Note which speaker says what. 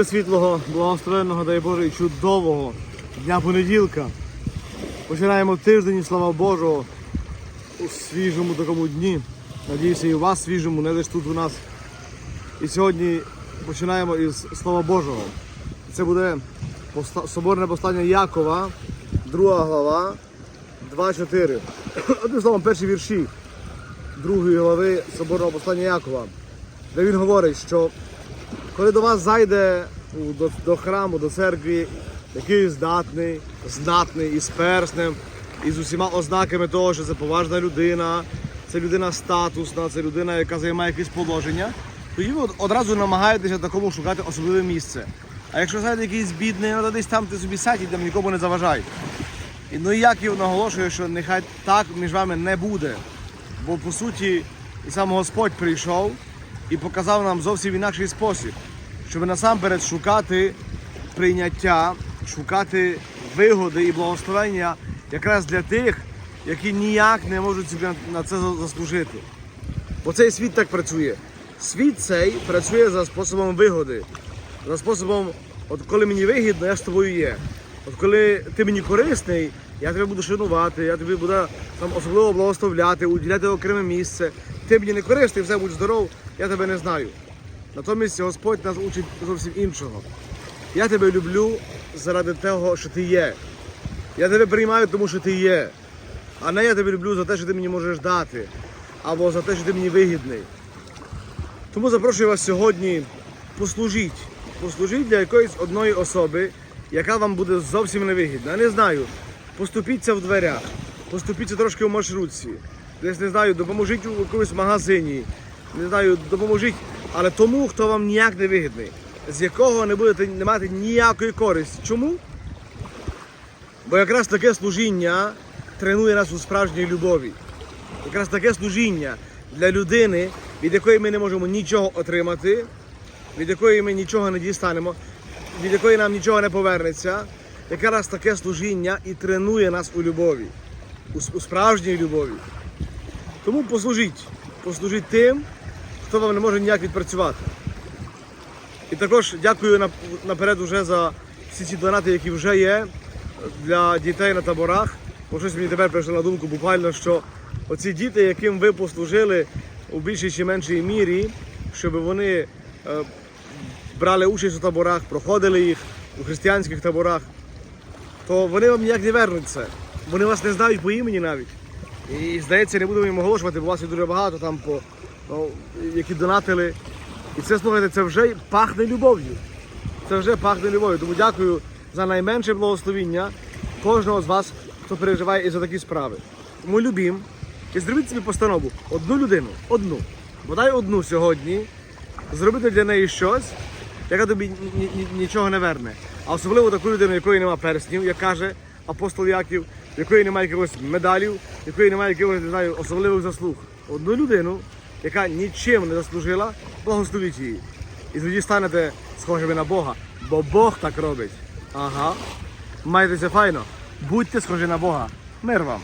Speaker 1: присвітлого, благословенного, дай Боже, і чудового дня понеділка. Починаємо тиждень, слава Божого, у свіжому такому дні. Надіюся, і у вас свіжому, не лише тут у нас. І сьогодні починаємо із Слова Божого. Це буде соборне послання Якова, друга глава, 2.4. Одним словом, перші вірші другої глави соборного послання Якова, де він говорить, що коли до вас зайде до, до храму, до церкви якийсь здатний, знатний із перснем, і з усіма ознаками того, що це поважна людина, це людина статусна, це людина, яка займає якесь положення, тоді ви одразу намагаєтеся такому шукати особливе місце. А якщо зайде якийсь бідний, ну то десь там ти собі сядь і там нікому не заважай. І, ну і Яків наголошує, що нехай так між вами не буде. Бо по суті і сам Господь прийшов і показав нам зовсім інакший спосіб, щоб насамперед шукати прийняття, шукати вигоди і благословення якраз для тих, які ніяк не можуть собі на- це заслужити. Бо цей світ так працює. Світ цей працює за способом вигоди, за способом, от коли мені вигідно, я з тобою є. От коли ти мені корисний, я тебе буду шанувати, я тобі буду там особливо благословляти, уділяти окреме місце. Ти мені не корисний, все будь здоров, я тебе не знаю. Натомість Господь нас учить зовсім іншого. Я тебе люблю заради того, що ти є. Я тебе приймаю, тому що ти є. А не я тебе люблю за те, що ти мені можеш дати, або за те, що ти мені вигідний. Тому запрошую вас сьогодні послужіть. Послужіть для якоїсь одної особи, яка вам буде зовсім невигідна. Я не знаю. Поступіться в дверях, поступіться трошки в маршрутці. Десь не знаю, допоможіть у якомусь магазині. Не знаю, допоможіть, але тому, хто вам ніяк не вигідний, з якого не будете не мати ніякої користі. Чому? Бо якраз таке служіння тренує нас у справжній любові. Якраз таке служіння для людини, від якої ми не можемо нічого отримати, від якої ми нічого не дістанемо, від якої нам нічого не повернеться. Якраз таке служіння і тренує нас у любові, у, справжній любові. Тому послужіть, послужіть тим, хто вам не може ніяк відпрацювати. І також дякую наперед уже за всі ці донати, які вже є для дітей на таборах. Бо щось мені тепер прийшло на думку буквально, що оці діти, яким ви послужили у більшій чи меншій мірі, щоб вони е, брали участь у таборах, проходили їх у християнських таборах, то вони вам ніяк не вернуться. Вони вас не знають по імені навіть. І здається, не будемо їм оголошувати, бо вас є дуже багато там, по, ну, які донатили. І це слухайте, це вже пахне любов'ю. Це вже пахне любов'ю. Тому дякую за найменше благословіння кожного з вас, хто переживає і за такі справи. Тому любім і зробіть собі постанову. Одну людину, одну. Бодай одну сьогодні, зробити для неї щось, яка тобі ні- ні- ні- нічого не верне. А особливо таку людину, якої немає перснів, як каже апостол Яків, якої немає якихось медалів, якої немає якихось не знаю, особливих заслуг. Одну людину, яка нічим не заслужила, благословіть її. І тоді станете схожими на Бога, бо Бог так робить. Ага. Майтеся файно. Будьте схожі на Бога. Мир вам.